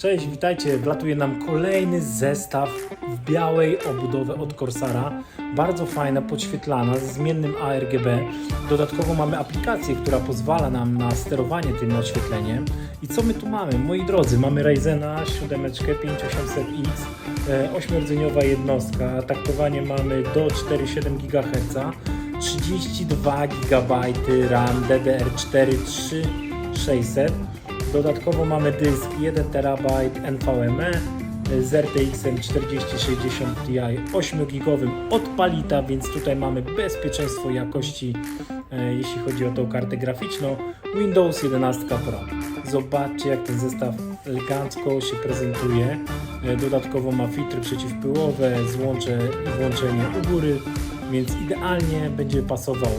Cześć, witajcie. Wlatuje nam kolejny zestaw w białej obudowie od Corsara. Bardzo fajna, podświetlana, z zmiennym ARGB. Dodatkowo mamy aplikację, która pozwala nam na sterowanie tym oświetleniem. I co my tu mamy? Moi drodzy, mamy Ryzena 7 5800X, e, 8-rdzeniowa jednostka. Taktowanie mamy do 4,7 GHz, 32 GB RAM DDR4 3600. Dodatkowo mamy dysk 1 TB NVMe z RTX 4060 Ti 8-gigowym od Palita, więc tutaj mamy bezpieczeństwo jakości, e, jeśli chodzi o tą kartę graficzną. Windows 11 Pro. Zobaczcie jak ten zestaw elegancko się prezentuje. E, Dodatkowo ma filtry przeciwpyłowe, złącze i włączenie u góry, więc idealnie będzie pasował